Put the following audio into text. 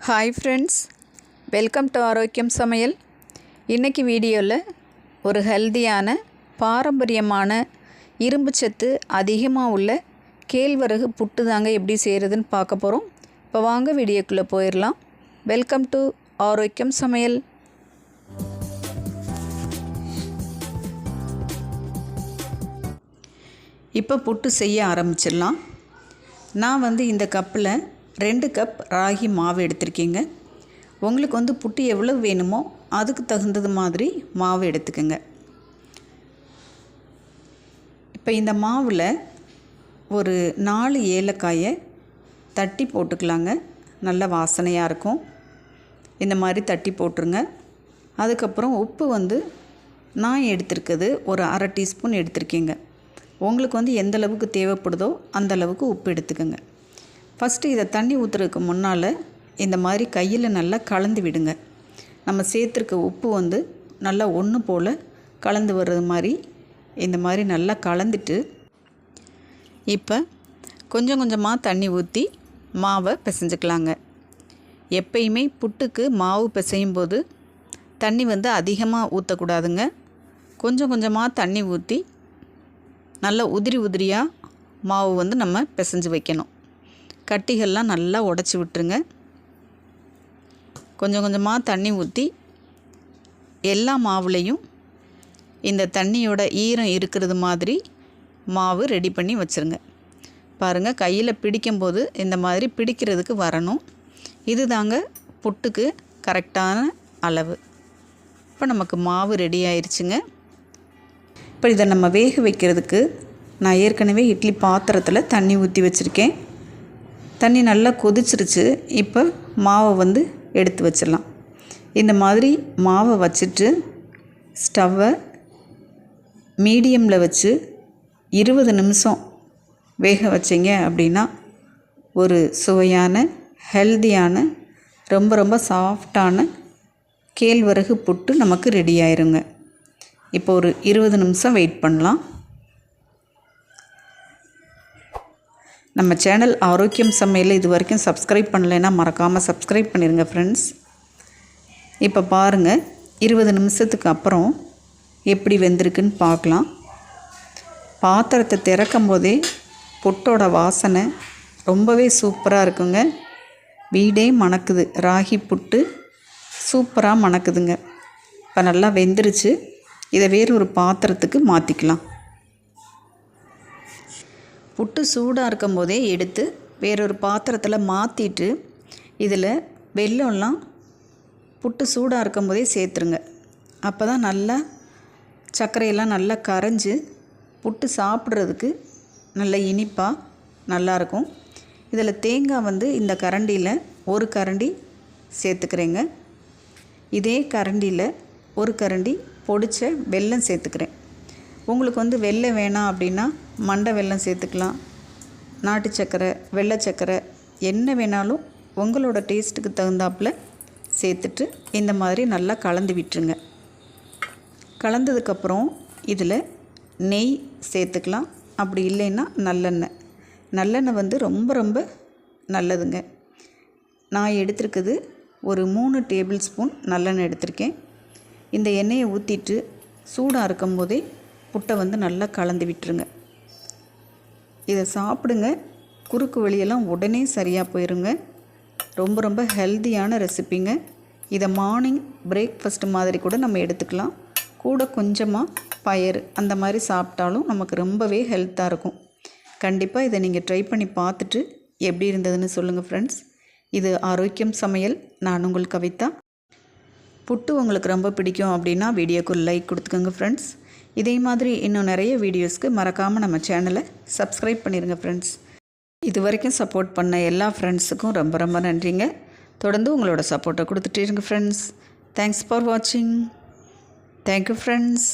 Hi friends welcome to ஆரோக்கியம் சமையல் இன்றைக்கி வீடியோவில் ஒரு ஹெல்தியான பாரம்பரியமான இரும்பு சத்து அதிகமாக உள்ள கேழ்வரகு புட்டு தாங்க எப்படி செய்கிறதுன்னு பார்க்க போகிறோம் இப்போ வாங்க வீடியோக்குள்ளே போயிடலாம் வெல்கம் டு ஆரோக்கியம் சமையல் இப்போ புட்டு செய்ய ஆரம்பிச்சிடலாம். நான் வந்து இந்த கப்பில் ரெண்டு கப் ராகி மாவு எடுத்திருக்கீங்க. உங்களுக்கு வந்து புட்டு எவ்வளோ வேணுமோ அதுக்கு தகுந்தது மாதிரி மாவு எடுத்துக்கோங்க. இப்போ இந்த மாவில் ஒரு நாலு ஏலக்காயை தட்டி போட்டுக்கலாங்க. நல்ல வாசனையாக இருக்கும். இந்த மாதிரி தட்டி போட்டுருங்க. அதுக்கப்புறம் உப்பு வந்து நான் எடுத்திருக்கிறது ஒரு அரை டீஸ்பூன் எடுத்திருக்கீங்க. உங்களுக்கு வந்து எந்த அளவுக்கு தேவைப்படுதோ அந்த அளவுக்கு உப்பு எடுத்துக்கோங்க. ஃபஸ்ட்டு இதை தண்ணி ஊற்றுறதுக்கு முன்னால் இந்த மாதிரி கையில் நல்லா கலந்து விடுங்க. நம்ம சேர்த்துருக்க உப்பு வந்து நல்லா ஒன்று போல் கலந்து வர்றது மாதிரி இந்த மாதிரி நல்லா கலந்துட்டு இப்போ கொஞ்சம் கொஞ்சமாக தண்ணி ஊற்றி மாவை பிசைஞ்சுக்கலாங்க. எப்பயுமே புட்டுக்கு மாவு பிசையும் போது தண்ணி வந்து அதிகமாக ஊற்றக்கூடாதுங்க கொஞ்சம் கொஞ்சமாக தண்ணி ஊற்றி நல்லா உதிரி உதிரியாக மாவு வந்து நம்ம பிசைஞ்சு வைக்கணும். கட்டிகள்லாம் நல்லா உடச்சி விட்டுருங்க. கொஞ்சம் கொஞ்சமாக தண்ணி ஊற்றி எல்லா மாவுலேயும் இந்த தண்ணியோட ஈரம் இருக்கிறது மாதிரி மாவு ரெடி பண்ணி வச்சுருங்க. பாருங்கள் கையில் பிடிக்கும்போது இந்த மாதிரி பிடிக்கிறதுக்கு வரணும். இது தாங்க புட்டுக்கு கரெக்டான அளவு. இப்போ நமக்கு மாவு ரெடி ஆயிடுச்சுங்க இப்போ இதை நம்ம வேக வைக்கிறதுக்கு நான் ஏற்கனவே இட்லி பாத்திரத்தில் தண்ணி ஊற்றி வச்சுருக்கேன். தண்ணி நல்லா கொதிச்சிருச்சு. இப்போ மாவை வந்து எடுத்து வச்சிடலாம். இந்த மாதிரி மாவை வச்சுட்டு ஸ்டவ்வை மீடியமில் வச்சு இருபது நிமிஷம் வேக வச்சிங்க அப்படின்னா ஒரு சுவையான ஹெல்தியான ரொம்ப ரொம்ப சாஃப்டான கேழ்வரகு புட்டு நமக்கு ரெடி ஆயிருங்க. இப்போ ஒரு இருபது நிமிஷம் வெயிட் பண்ணலாம். நம்ம சேனல் ஆரோக்கியம் சமையல் இது வரைக்கும் சப்ஸ்கிரைப் பண்ணலைன்னா மறக்காமல் சப்ஸ்கிரைப் பண்ணிடுங்க ஃப்ரெண்ட்ஸ் இப்போ பாருங்கள் இருபது நிமிஷத்துக்கு அப்புறம் எப்படி வெந்திருக்குன்னு பார்க்கலாம். பாத்திரத்தை திறக்கும் போதே புட்டோட வாசனை ரொம்பவே சூப்பராக இருக்குங்க. வீடே மணக்குது ராகி புட்டு சூப்பராக மணக்குதுங்க. இப்போ நல்லா வெந்துருச்சு. இதை வேறு ஒரு பாத்திரத்துக்கு மாற்றிக்கலாம் புட்டு சூடாக இருக்கும் போதே எடுத்து வேறொரு பாத்திரத்தில் மாற்றிட்டு இதில் வெல்லம்லாம் புட்டு சூடாக இருக்கும் போதே சேர்த்துருங்க. அப்போ தான் நல்லா சர்க்கரையெல்லாம் நல்லா கரைஞ்சி புட்டு சாப்பிட்றதுக்கு நல்ல இனிப்பாக நல்லாயிருக்கும் இதில் தேங்காய் வந்து இந்த கரண்டியில் ஒரு கரண்டி சேர்த்துக்கிறேங்க. இதே கரண்டியில் ஒரு கரண்டி பொடிச்ச வெல்லம் சேர்த்துக்கிறேன். உங்களுக்கு வந்து வெள்ளை வேணாம் அப்படின்னா மண்டை வெல்லம் சேர்த்துக்கலாம். நாட்டு சக்கரை வெள்ளை சக்கரை என்ன வேணாலும் உங்களோட டேஸ்ட்டுக்கு தகுந்தாப்பில் சேர்த்துட்டு இந்த மாதிரி நல்லா கலந்து விட்டுருங்க. கலந்ததுக்கப்புறம் இதில் நெய் சேர்த்துக்கலாம். அப்படி இல்லைன்னா நல்லெண்ணெய். நல்லெண்ணெய் வந்து ரொம்ப ரொம்ப நல்லதுங்க. நான் எடுத்திருக்குது ஒரு மூணு டேபிள் ஸ்பூன் நல்லெண்ணெய் எடுத்திருக்கேன். இந்த எண்ணெயை ஊற்றிட்டு சூடாக இருக்கும் போதே புட்டை வந்து நல்லா கலந்து விட்டுருங்க. இதை சாப்பிடுங்க. குறுக்கு வழியெல்லாம் உடனே சரியாக போயிருங்க. ரொம்ப ரொம்ப ஹெல்த்தியான ரெசிப்பிங்க இதை மார்னிங் பிரேக்ஃபாஸ்ட் மாதிரி கூட நம்ம எடுத்துக்கலாம். கூட கொஞ்சமாக பயறு அந்த மாதிரி சாப்பிட்டாலும் நமக்கு ரொம்பவே ஹெல்த்தாக இருக்கும். கண்டிப்பாக இதை நீங்கள் ட்ரை பண்ணி பார்த்துட்டு எப்படி இருந்ததுன்னு சொல்லுங்கள் ஃப்ரெண்ட்ஸ் இது ஆரோக்கியம் சமையல். நான் உங்கள் கவிதா. புட்டு உங்களுக்கு ரொம்ப பிடிக்கும் அப்படின்னா வீடியோக்கு லைக் கொடுத்துக்கோங்க ஃப்ரெண்ட்ஸ் இதே மாதிரி இன்னும் நிறைய வீடியோஸ்க்கு மறக்காமல் நம்ம சேனலை சப்ஸ்கிரைப் பண்ணிடுங்க ஃப்ரெண்ட்ஸ் இது வரைக்கும் சப்போர்ட் பண்ண எல்லா ஃப்ரெண்ட்ஸுக்கும் ரொம்ப ரொம்ப நன்றிங்க. தொடர்ந்து உங்களோட சப்போர்ட்டை கொடுத்துட்டே இருங்க ஃப்ரெண்ட்ஸ் தேங்க்ஸ் ஃபார் வாட்சிங் தேங்க்யூ ஃப்ரெண்ட்ஸ்